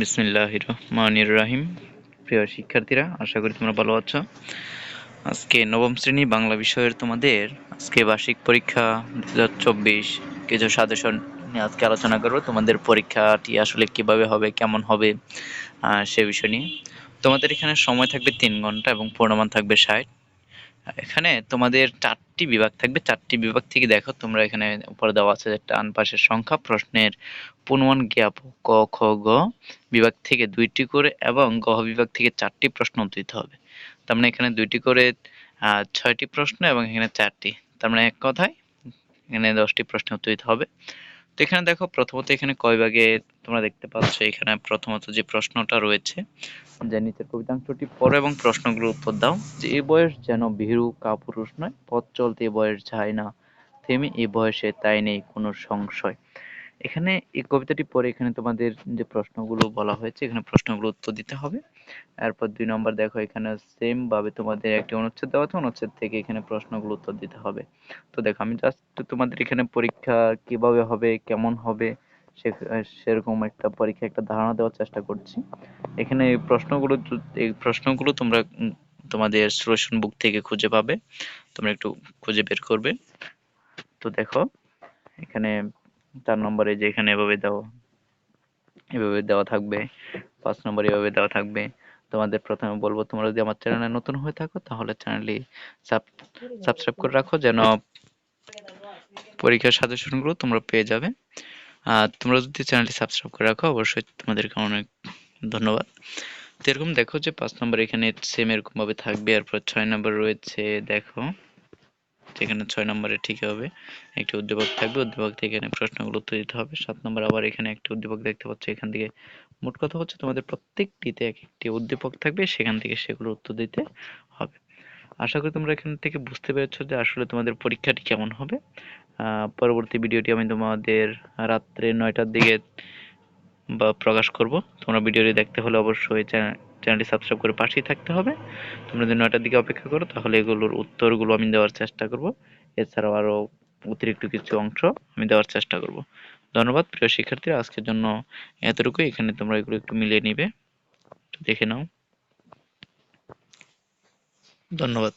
বিসমিল্লাহ রহমানির রাহিম প্রিয় শিক্ষার্থীরা, আশা করি তোমরা ভালো আছো। আজকে নবম শ্রেণি বাংলা বিষয়ের তোমাদের আজকে বার্ষিক পরীক্ষা দু হাজার চব্বিশ, কিছু সাজেশন নিয়ে আজকে আলোচনা করব। তোমাদের পরীক্ষাটি আসলে কীভাবে হবে, কেমন হবে সে বিষয় নিয়ে। তোমাদের এখানে সময় থাকবে তিন ঘণ্টা এবং পূর্ণমান থাকবে ষাট। এখানে তোমাদের চারটি বিভাগ থাকবে। চারটি বিভাগ থেকে দেখো তোমরা এখানে উপরে দেওয়া আছে টান পাশের সংখ্যা, প্রশ্নের পুনমান জ্ঞাপ ক, খ, গ বিভাগ থেকে দুইটি করে এবং গ বিভাগ থেকে চারটি প্রশ্ন দিতে হবে। তার মানে এখানে দুইটি করে ছয়টি প্রশ্ন এবং এখানে চারটি। তার মানে এক কথায় এখানে দশটি প্রশ্ন উত্তর দিতে হবে। তো এখানে দেখো প্রথমত এখানে কয় ভাগে তোমরা দেখতে পাচ্ছ? এখানে প্রথমত যে প্রশ্নটা রয়েছে, যে নিচের কবিতাংশটি পড়ো এবং প্রশ্নগুলো উত্তর দাও। যে এ বয়স যেন ভীরু কাপুরুষ নয়, পথ চলতে এ বয়স যায় না, থেমে এ বয়সে তাই নেই কোনো সংশয়। এখানে এই কবিতাটি পড়ে এখানে তোমাদের যে প্রশ্নগুলো বলা হয়েছে, এখানে প্রশ্নগুলো উত্তর দিতে হবে। এরপর দুই নম্বর দেখো, এখানে সেম ভাবে তোমাদের একটি অনুচ্ছেদ দেওয়া আছে, অনুচ্ছেদ থেকে এখানে প্রশ্নগুলো উত্তর দিতে হবে। তো দেখো, আমি জাস্ট তোমাদের এখানে পরীক্ষা কীভাবে হবে, কেমন হবে সেরকম একটা পরীক্ষা একটা ধারণা দেওয়ার চেষ্টা করছি। এখানে এই প্রশ্নগুলো এই প্রশ্নগুলো তোমরা তোমাদের সলিউশন বুক থেকে খুঁজে পাবে। তোমরা একটু খুঁজে বের করবে। তো দেখো, এখানে চার নম্বরে যে এখানে এভাবে দেওয়া এভাবে দেওয়া থাকবে, পাঁচ নম্বর এভাবে দেওয়া থাকবে। তোমাদের প্রথমে বলব, তোমরা যদি আমার চ্যানেলে নতুন হয়ে থাকো, তাহলে চ্যানেলটি সাবস্ক্রাইব করে রাখো, যেন পরীক্ষার সাজেশনগুলো তোমরা পেয়ে যাবে। আর তোমরা যদি চ্যানেলটি সাবস্ক্রাইব করে রাখো, অবশ্যই তোমাদেরকে অনেক ধন্যবাদ। তো এরকম দেখো যে পাঁচ নম্বর এখানে সেম এরকম ভাবে থাকবে, এরপর ছয় নম্বর রয়েছে, দেখো। যেখানে ছয় নম্বরে ঠিক হবে। একটি উদ্দীপক থাকবে, উদ্দীপক থেকে এখানে প্রশ্নগুলো উত্তর দিতে হবে। সাত নম্বর আবার এখানে একটি উদ্দীপক দেখতে পাচ্ছ, এখান থেকে মোট কথা হচ্ছে তোমাদের প্রত্যেকটিতে এক একটি উদ্দীপক থাকবে, সেখান থেকে সেগুলো উত্তর দিতে হবে। আশা করি তোমরা এখান থেকে বুঝতে পেরেছ যে আসলে তোমাদের পরীক্ষাটি কেমন হবে। পরবর্তী ভিডিওটি আমি তোমাদের রাত্রে নয়টার দিকে বা প্রকাশ করব। তোমরা ভিডিওটি দেখতে হলে অবশ্যই চ্যানেলটি সাবস্ক্রাইব করে পাশেই থাকতে হবে। তোমরা যদি নয়টার দিকে অপেক্ষা করো, তাহলে এগুলোর উত্তরগুলো আমি দেওয়ার চেষ্টা করব। এছাড়াও আরও অতিরিক্ত কিছু অংশ আমি দেওয়ার চেষ্টা করব। ধন্যবাদ, প্রিয় শিক্ষার্থীরা। আজকের জন্য এতটুকু এখানে তোমরা এগুলো একটু মিলিয়ে নিবে। দেখে নাও। ধন্যবাদ।